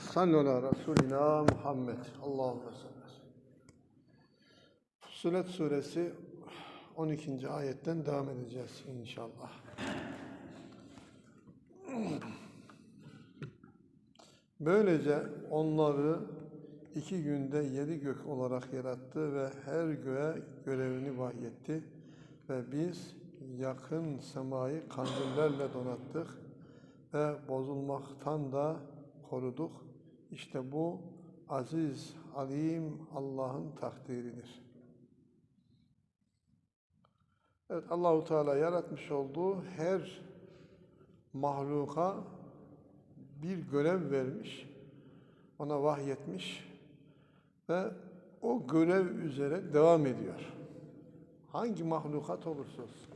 Sallu ala Resulina Muhammed. Allahümme salli. Fussilet suresi 12. ayetten devam edeceğiz inşallah. Böylece onları iki günde yedi gök olarak yarattı ve her göğe görevini vahyetti ve biz yakın semayı kandillerle donattık ve bozulmaktan da koruduk. İşte bu aziz, alim Allah'ın takdiridir. Evet Allahu Teala yaratmış olduğu her mahluka bir görev vermiş, ona vahyetmiş ve o görev üzere devam ediyor. Hangi mahlukat olursa olsun.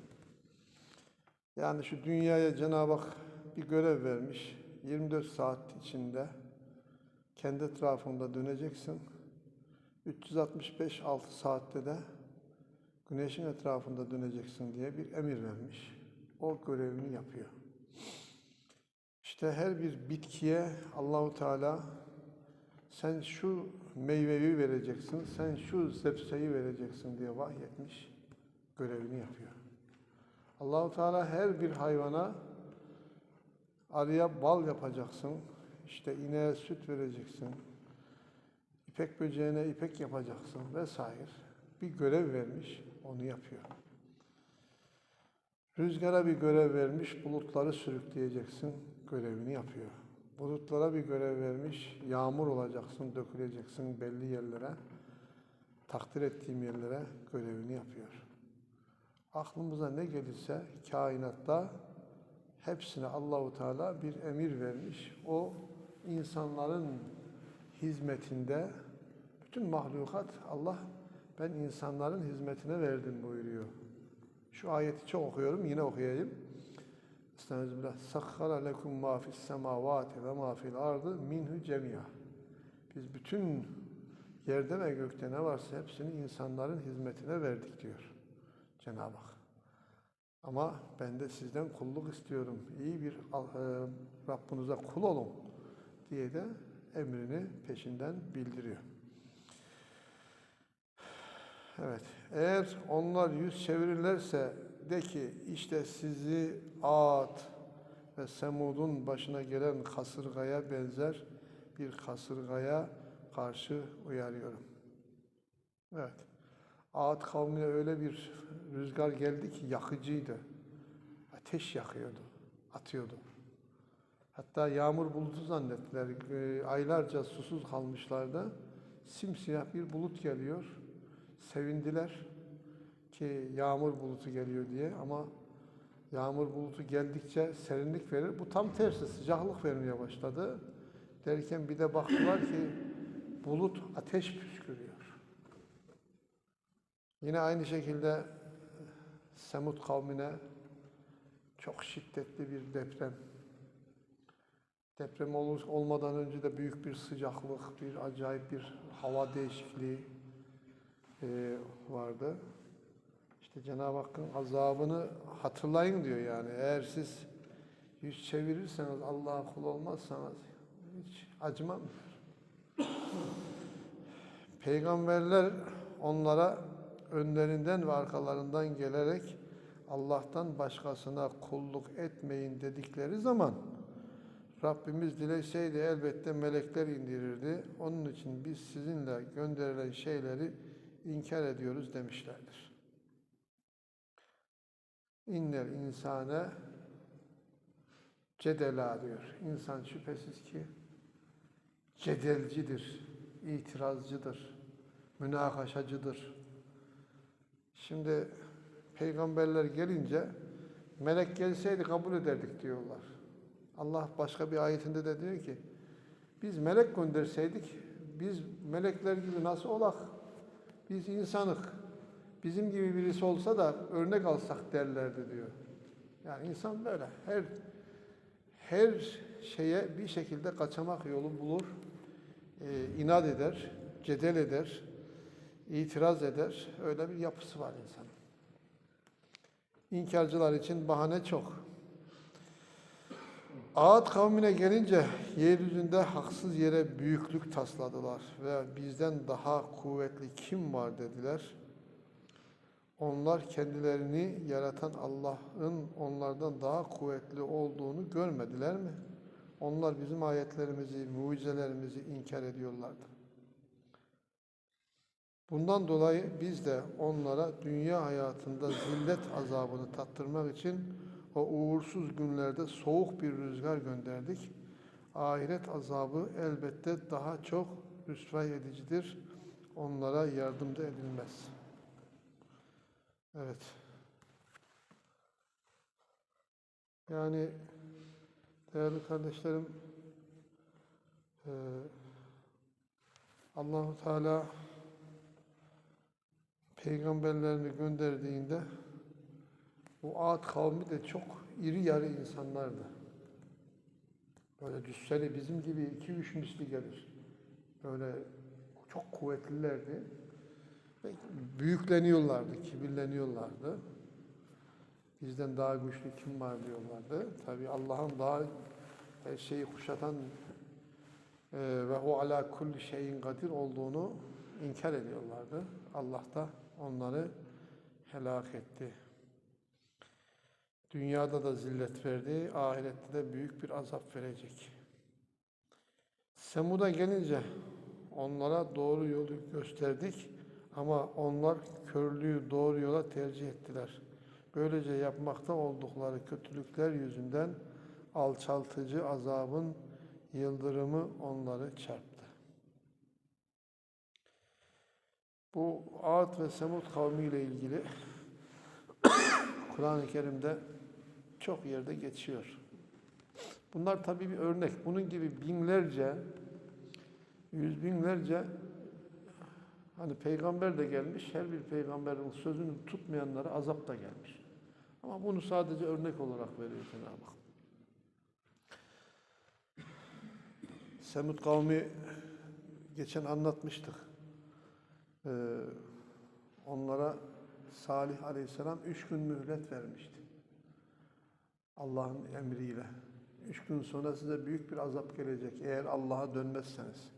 Yani şu dünyaya Cenab-ı Hak bir görev vermiş. 24 saat içinde kendi etrafında döneceksin. 365 6 saatte de güneşin etrafında döneceksin diye bir emir vermiş. O görevini yapıyor. İşte her bir bitkiye Allahu Teala sen şu meyveyi vereceksin, sen şu zepseyi vereceksin diye vahyetmiş, görevini yapıyor. Allahu Teala her bir hayvana arıya bal yapacaksın, işte ineğe süt vereceksin, ipek böceğine ipek yapacaksın vesaire. Bir görev vermiş, onu yapıyor. Rüzgara bir görev vermiş, bulutları sürükleyeceksin, görevini yapıyor. Bulutlara bir görev vermiş, yağmur olacaksın, döküleceksin belli yerlere, takdir ettiğim yerlere görevini yapıyor. Aklımıza ne gelirse kainatta hepsine Allahu Teala bir emir vermiş. O insanların hizmetinde bütün mahlukat Allah ben insanların hizmetine verdim buyuruyor. Şu ayeti çok okuyorum, yine okuyayım. Estağfirullah. Sakhara lekum ma fis semavati ve ma fil ardı minhu cemia. Biz bütün yerde ve gökte ne varsa hepsini insanların hizmetine verdik diyor Cenab-ı Hak. Ama ben de sizden kulluk istiyorum. İyi bir e, Rabbinize kul olun diye de emrini peşinden bildiriyor. Evet. Eğer onlar yüz çevirirlerse de ki işte sizi Ad ve Semud'un başına gelen kasırgaya benzer bir kasırgaya karşı uyarıyorum. Evet. Ad kavmine öyle bir rüzgar geldi ki yakıcıydı. Ateş yakıyordu, atıyordu. Hatta yağmur bulutu zannettiler. E, Aylarca susuz kalmışlardı. Simsiyah bir bulut geliyor. Sevindiler ki yağmur bulutu geliyor diye ama yağmur bulutu geldikçe serinlik verir. Bu tam tersi sıcaklık vermeye başladı. Derken bir de baktılar ki bulut ateş püskürüyor. Yine aynı şekilde Semud kavmine çok şiddetli bir deprem. Deprem olmadan önce de büyük bir sıcaklık, bir acayip bir hava değişikliği e, vardı. İşte Cenab-ı Hakk'ın azabını hatırlayın diyor yani. Eğer siz yüz çevirirseniz, Allah'a kul olmazsanız hiç acımam. Peygamberler onlara önlerinden ve arkalarından gelerek Allah'tan başkasına kulluk etmeyin dedikleri zaman Rabbimiz dileseydi elbette melekler indirirdi. Onun için biz sizinle gönderilen şeyleri inkar ediyoruz demişlerdir. İnnel insane cedela diyor. İnsan şüphesiz ki cedelcidir, itirazcıdır, münakaşacıdır. Şimdi peygamberler gelince melek gelseydi kabul ederdik diyorlar. Allah başka bir ayetinde de diyor ki biz melek gönderseydik biz melekler gibi nasıl olak? Biz insanık. Bizim gibi birisi olsa da örnek alsak derlerdi diyor. Yani insan böyle. Her her şeye bir şekilde kaçamak yolu bulur. E, inat eder, cedel eder, itiraz eder. Öyle bir yapısı var insanın. İnkarcılar için bahane çok. Ağat kavmine gelince yeryüzünde haksız yere büyüklük tasladılar ve bizden daha kuvvetli kim var dediler. Onlar kendilerini yaratan Allah'ın onlardan daha kuvvetli olduğunu görmediler mi? Onlar bizim ayetlerimizi, mucizelerimizi inkar ediyorlardı. Bundan dolayı biz de onlara dünya hayatında zillet azabını tattırmak için o uğursuz günlerde soğuk bir rüzgar gönderdik. Ahiret azabı elbette daha çok rüsvay edicidir. Onlara yardım da edilmez. Evet. Yani değerli kardeşlerim Allahu Teala peygamberlerini gönderdiğinde bu Ad kavmi de çok iri yarı insanlardı. Böyle cüsseli bizim gibi iki üç misli gelir. Böyle çok kuvvetlilerdi. Ve büyükleniyorlardı, kibirleniyorlardı. Bizden daha güçlü kim var diyorlardı. Tabi Allah'ın daha her şeyi kuşatan e, ve o ala kulli şeyin kadir olduğunu inkar ediyorlardı. Allah da onları helak etti. Dünyada da zillet verdi, ahirette de büyük bir azap verecek. Semud'a gelince onlara doğru yolu gösterdik ama onlar körlüğü doğru yola tercih ettiler. Böylece yapmakta oldukları kötülükler yüzünden alçaltıcı azabın yıldırımı onları çarptı. Bu Ad ve Semud kavmiyle ilgili Kur'an-ı Kerim'de çok yerde geçiyor. Bunlar tabii bir örnek. Bunun gibi binlerce, yüz binlerce hani peygamber de gelmiş, her bir peygamberin sözünü tutmayanlara azap da gelmiş. Ama bunu sadece örnek olarak veriyor Cenab-ı Hak. Semud kavmi geçen anlatmıştık. Ee, onlara Salih Aleyhisselam üç gün mühlet vermişti. Allah'ın emriyle. Üç gün sonra size büyük bir azap gelecek eğer Allah'a dönmezseniz,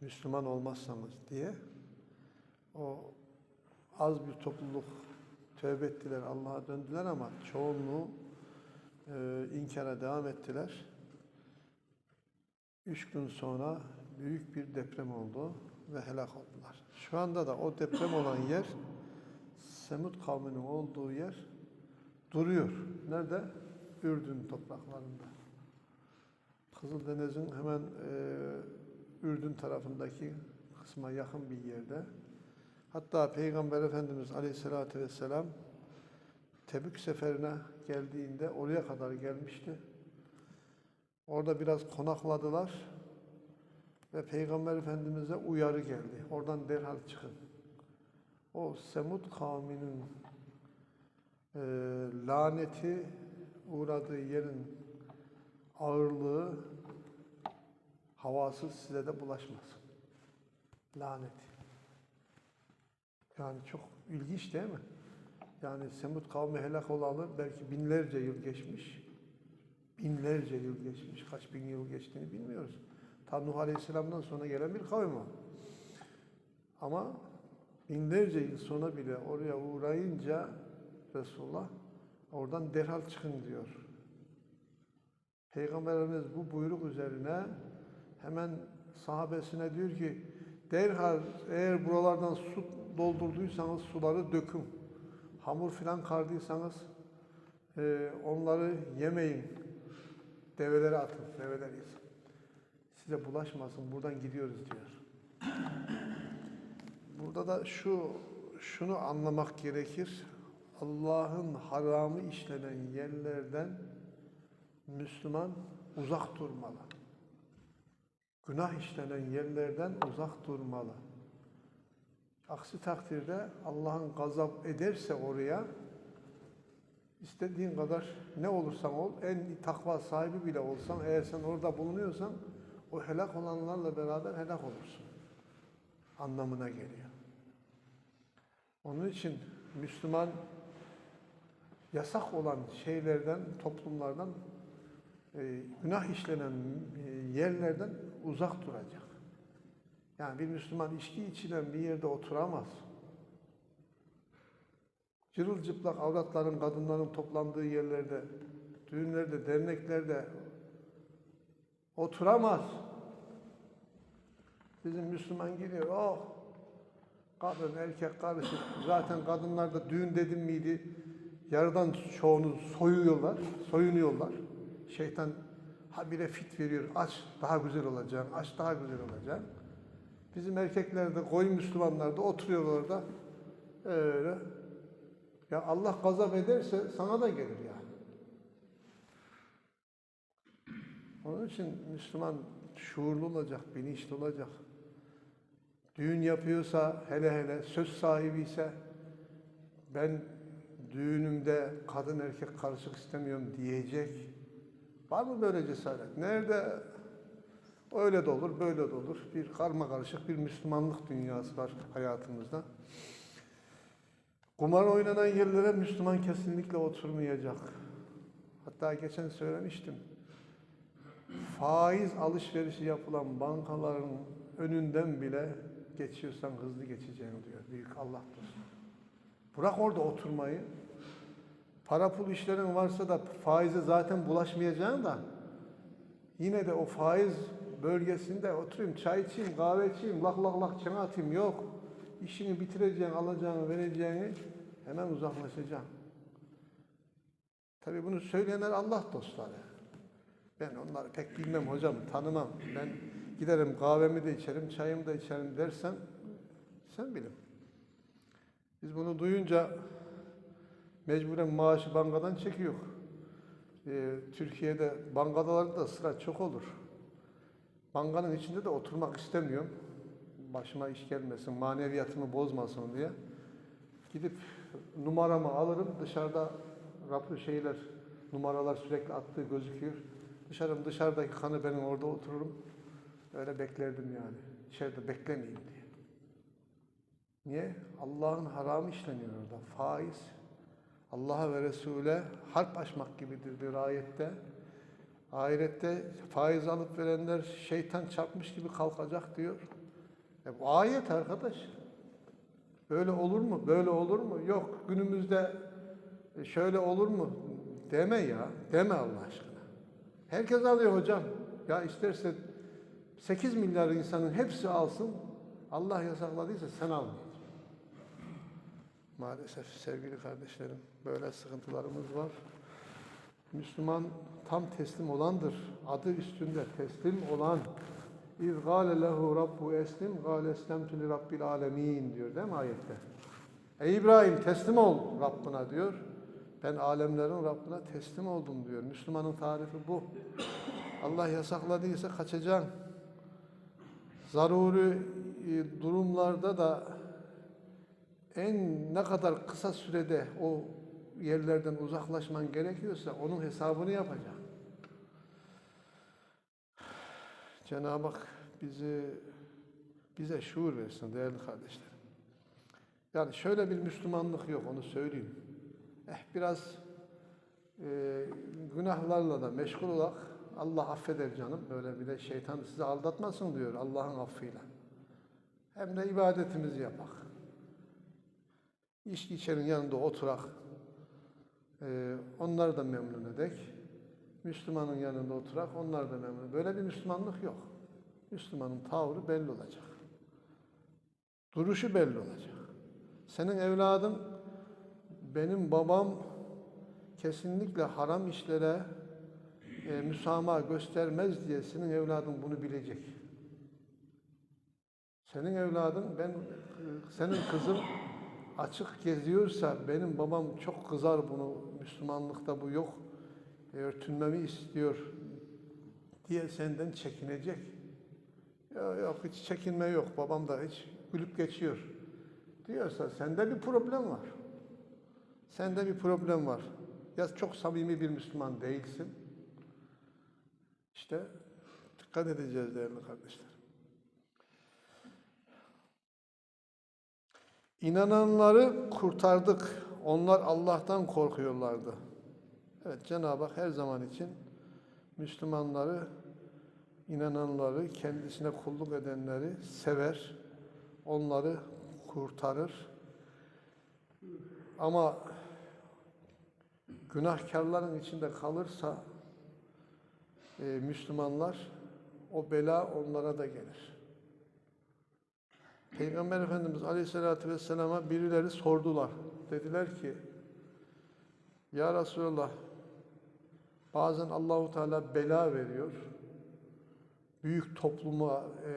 Müslüman olmazsanız diye. O az bir topluluk tövbe ettiler, Allah'a döndüler ama çoğunluğu e, inkara devam ettiler. Üç gün sonra büyük bir deprem oldu ve helak oldular. Şu anda da o deprem olan yer Semud kavminin olduğu yer duruyor. Nerede? Ürdün topraklarında. Kızıldeniz'in hemen e, Ürdün tarafındaki kısma yakın bir yerde. Hatta Peygamber Efendimiz Aleyhisselatü Vesselam Tebük seferine geldiğinde oraya kadar gelmişti. Orada biraz konakladılar ve Peygamber Efendimiz'e uyarı geldi. Oradan derhal çıkın. O Semud kavminin e, laneti uğradığı yerin ağırlığı havası size de bulaşmasın. Laneti. Yani çok ilginç değil mi? Yani Semud kavmi helak olalı belki binlerce yıl geçmiş. Binlerce yıl geçmiş. Kaç bin yıl geçtiğini bilmiyoruz. Ta Nuh Aleyhisselam'dan sonra gelen bir kavim o. Ama binlerce yıl sonra bile oraya uğrayınca Resulullah oradan derhal çıkın diyor. Peygamberimiz bu buyruk üzerine hemen sahabesine diyor ki derhal eğer buralardan su doldurduysanız suları dökün. Hamur filan kardıysanız e, onları yemeyin. Develere atın, develer yesin. Size bulaşmasın, buradan gidiyoruz diyor. Burada da şu şunu anlamak gerekir. Allah'ın haramı işlenen yerlerden Müslüman uzak durmalı. Günah işlenen yerlerden uzak durmalı. Aksi takdirde Allah'ın gazap ederse oraya istediğin kadar ne olursan ol, en takva sahibi bile olsan, eğer sen orada bulunuyorsan o helak olanlarla beraber helak olursun. Anlamına geliyor. Onun için Müslüman yasak olan şeylerden, toplumlardan e, günah işlenen e, yerlerden uzak duracak. Yani bir Müslüman içki içilen bir yerde oturamaz. Cırılcıplak avratların, kadınların toplandığı yerlerde, düğünlerde, derneklerde oturamaz. Bizim Müslüman gidiyor, oh kadın erkek karışık. Zaten kadınlar da düğün dedim miydi yarıdan çoğunu soyuyorlar, soyunuyorlar. Şeytan habire fit veriyor, aç daha güzel olacaksın, aç daha güzel olacaksın. Bizim erkekler de koyun Müslümanlar da oturuyorlar orada öyle. Ya Allah gazap ederse sana da gelir yani. Onun için Müslüman şuurlu olacak, bilinçli olacak. Düğün yapıyorsa, hele hele söz sahibi ise ben düğünümde kadın erkek karışık istemiyorum diyecek. Var mı böyle cesaret? Nerede? Öyle de olur, böyle de olur. Bir karma karışık bir Müslümanlık dünyası var hayatımızda. Kumar oynanan yerlere Müslüman kesinlikle oturmayacak. Hatta geçen söylemiştim. Faiz alışverişi yapılan bankaların önünden bile geçiyorsan hızlı geçeceğim diyor. Büyük Allah dostu. Bırak orada oturmayı. Para pul işlerin varsa da faize zaten bulaşmayacaksın da yine de o faiz bölgesinde oturayım, çay içeyim, kahve içeyim, lak lak lak çene atayım yok. İşini bitireceğin, alacağını, vereceğini hemen uzaklaşacaksın. Tabi bunu söyleyenler Allah dostları. Ben onları pek bilmem hocam, tanımam. Ben giderim kahvemi de içerim, çayımı da içerim dersen sen bilin. Biz bunu duyunca mecburen maaşı bankadan çekiyor. Ee, Türkiye'de bankadalarda sıra çok olur. Bankanın içinde de oturmak istemiyorum. Başıma iş gelmesin, maneviyatımı bozmasın diye. Gidip numaramı alırım. Dışarıda rapı şeyler, numaralar sürekli attığı gözüküyor. Dışarım dışarıdaki kanı benim orada otururum. Öyle beklerdim yani. İçeride beklemeyeyim diye. Niye? Allah'ın haramı işleniyor orada. Faiz. Allah'a ve Resul'e harp açmak gibidir bir ayette. Ahirette faiz alıp verenler şeytan çarpmış gibi kalkacak diyor. E bu ayet arkadaş. Böyle olur mu? Böyle olur mu? Yok günümüzde e, şöyle olur mu? Deme ya. Deme Allah aşkına. Herkes alıyor hocam. Ya isterse 8 milyar insanın hepsi alsın. Allah yasakladıysa sen almayacaksın. Maalesef sevgili kardeşlerim böyle sıkıntılarımız var. Müslüman tam teslim olandır. Adı üstünde teslim olan. İz gâle lehu rabbu eslim gâle eslemtü li rabbil alemin diyor değil mi ayette? Ey İbrahim teslim ol Rabbına diyor. Ben alemlerin Rabbine teslim oldum diyor. Müslümanın tarifi bu. Allah yasakladıysa kaçacaksın. Zaruri e, durumlarda da en ne kadar kısa sürede o yerlerden uzaklaşman gerekiyorsa onun hesabını yapacak. Cenab-ı Hak bizi bize şuur versin değerli kardeşlerim. Yani şöyle bir Müslümanlık yok onu söyleyeyim. Eh biraz e, günahlarla da meşgul olarak Allah affeder canım. Böyle bir de şeytan sizi aldatmasın diyor Allah'ın affıyla. Hem de ibadetimizi yapak. İçki içenin yanında oturak. Ee, onları da memnun edek. Müslümanın yanında oturak, onlar da memnun. Böyle bir Müslümanlık yok. Müslümanın tavrı belli olacak. Duruşu belli olacak. Senin evladın, benim babam kesinlikle haram işlere e, müsamaha göstermez diye senin evladın bunu bilecek. Senin evladın, ben senin kızın açık geziyorsa benim babam çok kızar bunu Müslümanlıkta bu yok e, örtünmemi istiyor diye senden çekinecek. Yok yok hiç çekinme yok babam da hiç gülüp geçiyor diyorsa sende bir problem var. Sende bir problem var. Ya çok samimi bir Müslüman değilsin. İşte dikkat edeceğiz değerli kardeşler. İnananları kurtardık. Onlar Allah'tan korkuyorlardı. Evet Cenab-ı Hak her zaman için Müslümanları, inananları, kendisine kulluk edenleri sever, onları kurtarır. Ama günahkarların içinde kalırsa e, Müslümanlar o bela onlara da gelir. Peygamber Efendimiz Aleyhisselatü Vesselam'a birileri sordular. Dediler ki Ya Resulallah bazen Allahu Teala bela veriyor. Büyük toplumu e,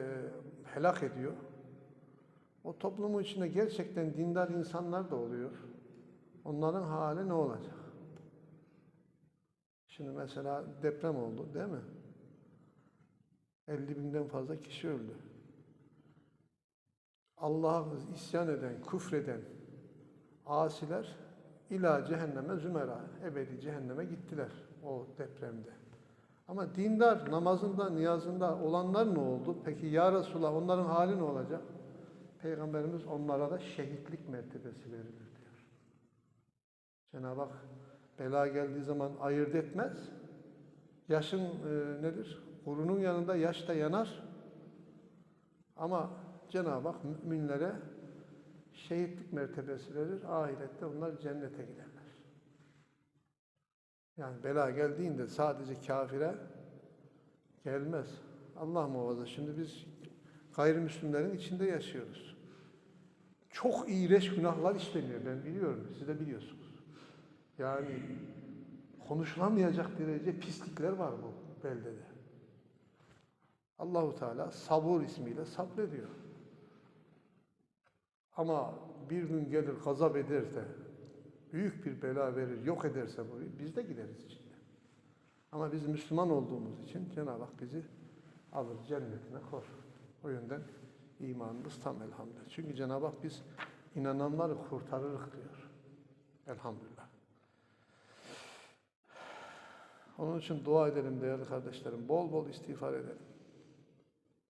helak ediyor. O toplumun içinde gerçekten dindar insanlar da oluyor. Onların hali ne olacak? Şimdi mesela deprem oldu değil mi? 50 binden fazla kişi öldü. Allah'a isyan eden, küfreden asiler ila cehenneme zümera, ebedi cehenneme gittiler o depremde. Ama dindar, namazında, niyazında olanlar ne oldu? Peki ya Resulallah onların hali ne olacak? Peygamberimiz onlara da şehitlik mertebesi verilir diyor. Cenab-ı Hak bela geldiği zaman ayırt etmez. Yaşın e, nedir? Kurunun yanında yaş da yanar. Ama Cenab-ı Hak müminlere şehitlik mertebesi verir. Ahirette onlar cennete giderler. Yani bela geldiğinde sadece kafire gelmez. Allah muhafaza. Şimdi biz gayrimüslimlerin içinde yaşıyoruz. Çok iğrenç günahlar işleniyor. Ben biliyorum. Siz de biliyorsunuz. Yani konuşulamayacak derece pislikler var bu beldede. Allahu Teala sabır ismiyle sabrediyor. Ama bir gün gelir gazap eder de büyük bir bela verir, yok ederse burayı biz de gideriz içinde. Ama biz Müslüman olduğumuz için Cenab-ı Hak bizi alır cennetine kor. O yönden imanımız tam elhamdülillah. Çünkü Cenab-ı Hak biz inananları kurtarırız diyor. Elhamdülillah. Onun için dua edelim değerli kardeşlerim. Bol bol istiğfar edelim.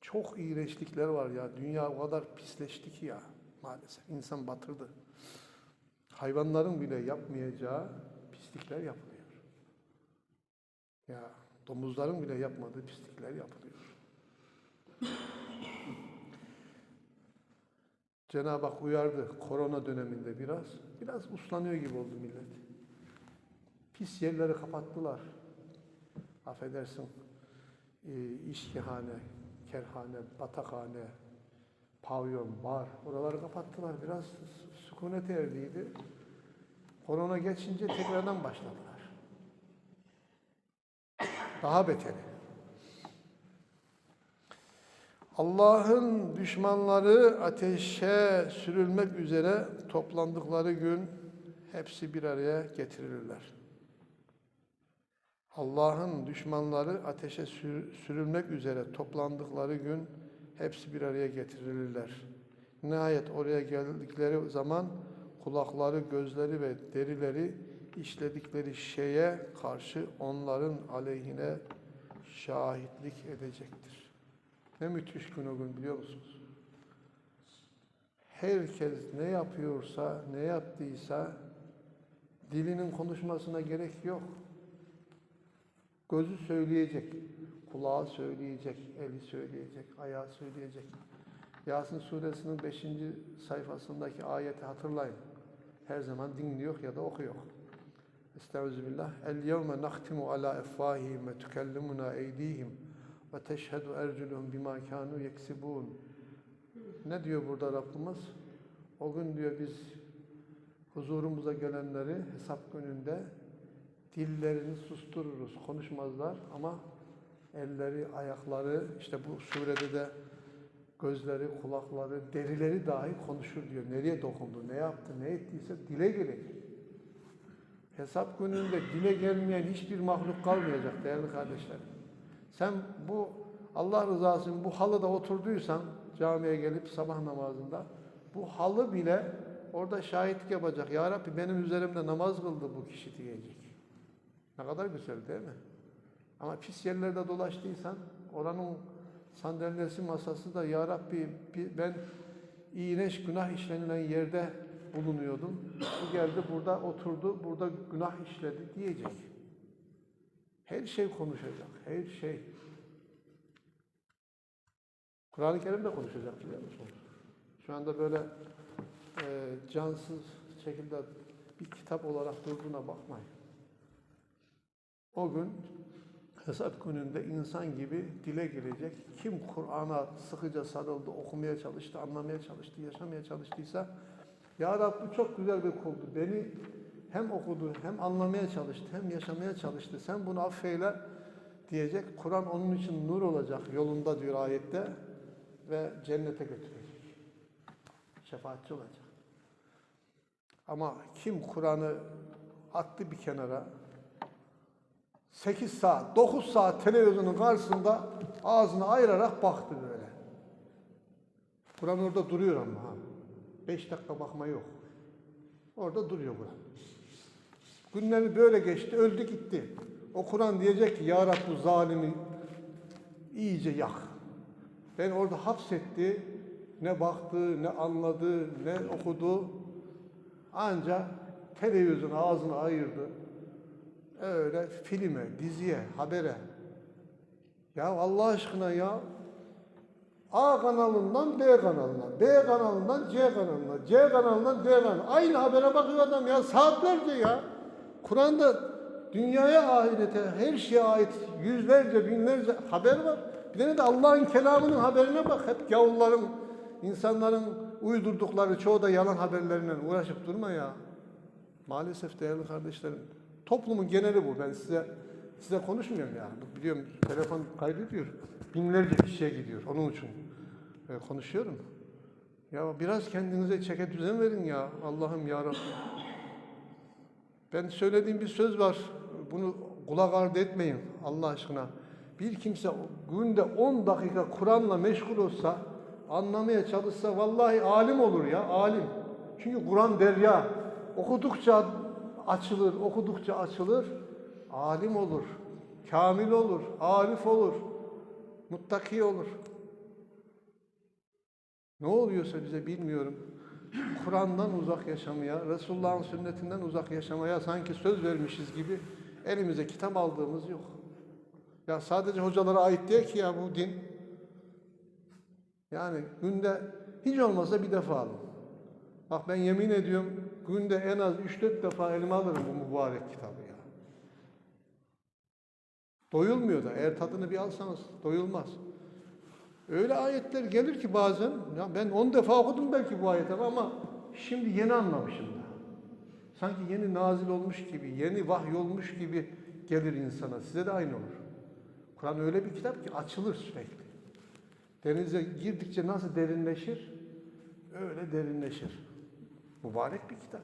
Çok iğrençlikler var ya. Dünya o kadar pisleşti ki ya maalesef. İnsan batırdı. Hayvanların bile yapmayacağı pislikler yapılıyor. Ya domuzların bile yapmadığı pislikler yapılıyor. Cenab-ı Hak uyardı korona döneminde biraz. Biraz uslanıyor gibi oldu millet. Pis yerleri kapattılar. Affedersin. E, işkihane, kerhane, batakhane, pavyon, bar. Oraları kapattılar. Biraz sükunet erdiydi. Korona geçince tekrardan başladılar. Daha beteri. Allah'ın düşmanları ateşe sürülmek üzere toplandıkları gün hepsi bir araya getirilirler. Allah'ın düşmanları ateşe sür- sürülmek üzere toplandıkları gün hepsi bir araya getirilirler. Nihayet oraya geldikleri zaman kulakları, gözleri ve derileri işledikleri şeye karşı onların aleyhine şahitlik edecektir. Ne müthiş gün o gün biliyor musunuz? Herkes ne yapıyorsa, ne yaptıysa dilinin konuşmasına gerek yok. Gözü söyleyecek, kulağı söyleyecek, eli söyleyecek, ayağı söyleyecek. Yasin suresinin 5. sayfasındaki ayeti hatırlayın. Her zaman dinliyor ya da okuyor. Estağfirullah. El yevme nahtimu ala efvahihim ve tükellimuna eydihim ve teşhedü erculuhum bima kanu yeksibun. Ne diyor burada Rabbimiz? O gün diyor biz huzurumuza gelenleri hesap gününde dillerini sustururuz, konuşmazlar ama elleri, ayakları, işte bu surede de gözleri, kulakları, derileri dahi konuşur diyor. Nereye dokundu, ne yaptı, ne ettiyse dile gelecek. Hesap gününde dile gelmeyen hiçbir mahluk kalmayacak değerli kardeşlerim. Sen bu Allah rızası için bu halıda oturduysan camiye gelip sabah namazında bu halı bile orada şahitlik yapacak. Ya Rabbi benim üzerimde namaz kıldı bu kişi diyecek. Ne kadar güzel değil mi? Ama pis yerlerde dolaştıysan oranın sandalyesi masası da Ya Rabbi bi- ben iğrenç günah işlenilen yerde bulunuyordum. Bu geldi burada oturdu, burada günah işledi diyecek. Her şey konuşacak, her şey. Kur'an-ı Kerim de konuşacak biliyor musunuz? Şu anda böyle e, cansız şekilde bir kitap olarak durduğuna bakmayın. O gün hesap gününde insan gibi dile gelecek. Kim Kur'an'a sıkıca sarıldı, okumaya çalıştı, anlamaya çalıştı, yaşamaya çalıştıysa Ya Rab bu çok güzel bir kuldu. Beni hem okudu, hem anlamaya çalıştı, hem yaşamaya çalıştı. Sen bunu affeyle diyecek. Kur'an onun için nur olacak yolunda diyor ayette ve cennete götürecek. Şefaatçi olacak. Ama kim Kur'an'ı attı bir kenara, 8 saat, 9 saat televizyonun karşısında ağzını ayırarak baktı böyle. Kur'an orada duruyor ama ha. 5 dakika bakma yok. Orada duruyor Kur'an. Günleri böyle geçti, öldü gitti. O Kur'an diyecek ki Ya Rab bu zalimi iyice yak. Ben orada hapsetti, ne baktı, ne anladı, ne okudu. Ancak televizyon ağzını ayırdı. Öyle filme, diziye, habere. Ya Allah aşkına ya A kanalından B kanalına, B kanalından C kanalına, C kanalından D kanalına. Aynı habere bakıyor adam ya saatlerce ya. Kur'an'da dünyaya, ahirete, her şeye ait yüzlerce, binlerce haber var. Bir de Allah'ın kelamının haberine bak. Hep gavulların, insanların uydurdukları çoğu da yalan haberlerine uğraşıp durma ya. Maalesef değerli kardeşlerim. Toplumun geneli bu. Ben size size konuşmuyorum ya. Biliyorum telefon kaydediyor. Binlerce kişiye gidiyor. Onun için e, konuşuyorum. Ya biraz kendinize çeke düzen verin ya. Allah'ım ya. Ben söylediğim bir söz var. Bunu kulak ardı etmeyin Allah aşkına. Bir kimse günde 10 dakika Kur'an'la meşgul olsa, anlamaya çalışsa vallahi alim olur ya, alim. Çünkü Kur'an derya. Okudukça açılır, okudukça açılır. Alim olur, kamil olur, arif olur, muttaki olur. Ne oluyorsa bize bilmiyorum. Kur'an'dan uzak yaşamaya, Resulullah'ın sünnetinden uzak yaşamaya sanki söz vermişiz gibi elimize kitap aldığımız yok. Ya sadece hocalara ait değil ki ya bu din. Yani günde hiç olmazsa bir defa alın. Bak ben yemin ediyorum günde en az 3-4 defa elime alırım bu mübarek kitabı ya. Doyulmuyor da eğer tadını bir alsanız doyulmaz. Öyle ayetler gelir ki bazen, ya ben 10 defa okudum belki bu ayetleri ama şimdi yeni anlamışım da. Sanki yeni nazil olmuş gibi, yeni vahiy olmuş gibi gelir insana. Size de aynı olur. Kur'an öyle bir kitap ki açılır sürekli. Denize girdikçe nasıl derinleşir? Öyle derinleşir. Mübarek bir kitap.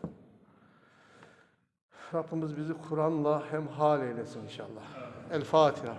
Rabbimiz bizi Kur'an'la hem hal eylesin inşallah. El Fatiha.